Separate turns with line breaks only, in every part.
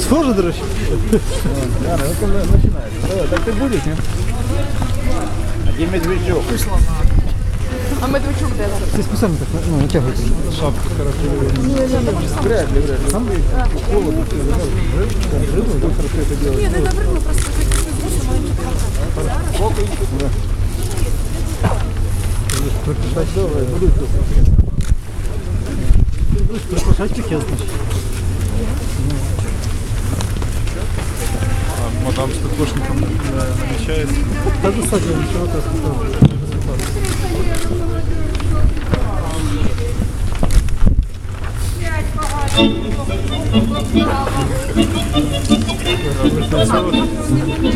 Схоже, до речі.
Яна, ну коли починаєш. Давай, Так ти будеш, ні? А де Медведчук?
А Медведчук де зараз?
Ти спеціально так ну, натягуєте шапку.
Вряд ли, вряд ли. Сам холодно, ти знаєш, там живо, так хорошо это делать.
Ні, не набридло, просто звусно
Так, давай, буду тут.
Приглашать пікет, значить.
кокошником намечается.
Э, да достаточно, ничего так не Thank you.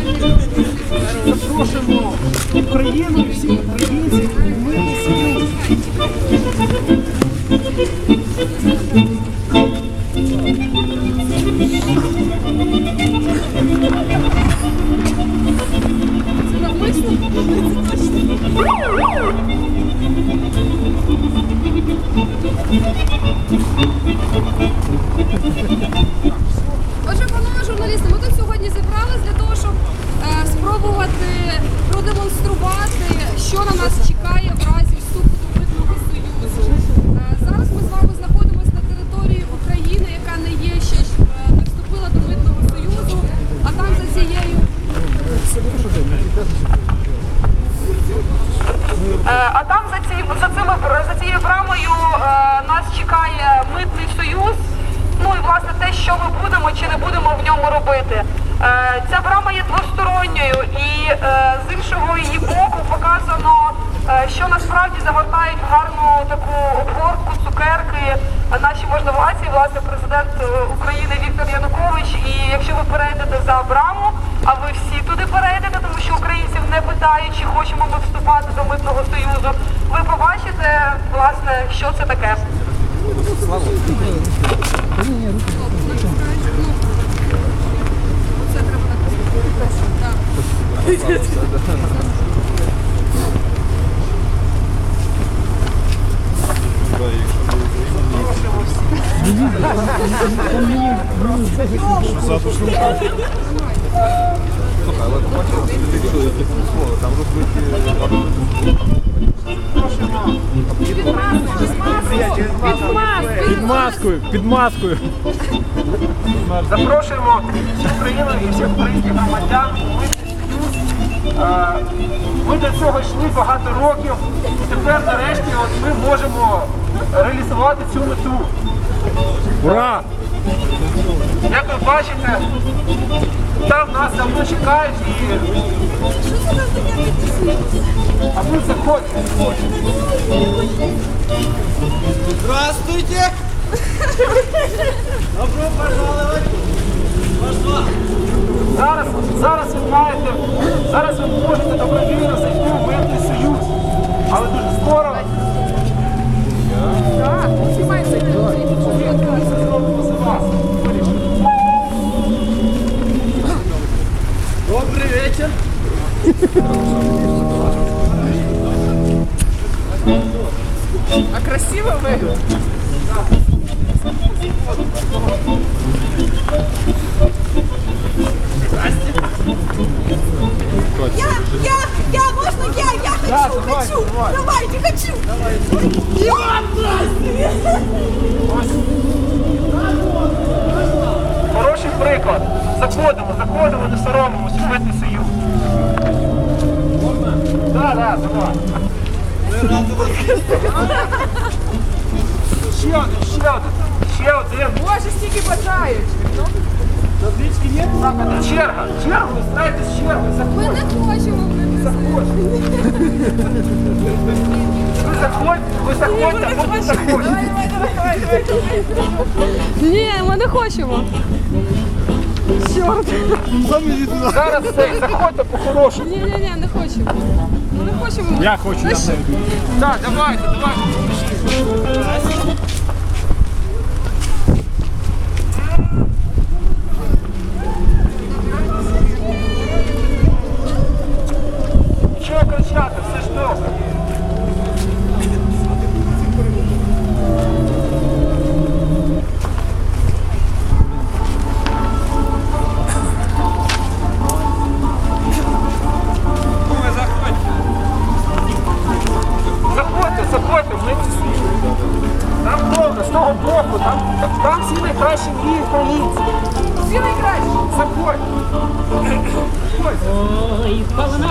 Отже, панове журналісти, ми тут сьогодні зібрались для того, щоб е, спробувати продемонструвати, що на нас чекає в разі вступу до Митного Союзу. Е, зараз ми з вами знаходимося на території України, яка не є ще ж, е, не вступила до Митного Союзу, а там за цією Е, А там за, ці, за, цими, за цією брамою е, нас чекає митний союз. Ну і власне те, що ми будемо чи не будемо в ньому робити. Е, Ця брама є двосторонньою і е, з іншого її боку показано, е, що насправді загортають гарну таку обгортку, цукерки наші можновладці, власне, президент України Віктор Янукович. І якщо ви перейдете за браму, а ви всі туди перейдете, тому що українців не питають, чи хочемо ми вступати до митного союзу. Ви побачите, власне, що це таке.
Робити...
Під маскою, під маскою.
Запрошуємо всю Україну і всіх українських громадян Ми до цього йшли багато років. І тепер нарешті от ми можемо реалізувати цю мету.
Ура!
Як ви бачите, там нас давно чекають і. А ми заходимо.
Здравствуйте! Добро пожаловать!
Красиво ви?
Я, я, я, можно я, я хочу, хочу, давайте, хочу. Я, здрасте.
Хороший приклад. Заходимо, заходимо, не соромимося, Ще один, ще один, ще один.
Боже, стільки бажають.
Таблички нет? Так, черга. Чергу, з черги.
Ми не хочемо.
заходьте. Ви заходьте, ви заходьте, а потім заходьте.
Ні, ми не хочемо.
Зараз все, заходьте по-хорошому.
Ні, ні, ні, не хочемо. Ну не хочемо.
Я хочу,
Так, давайте, давайте. Наші мрії українці.
Всі найкращі.
Заходь.
Ой, полна,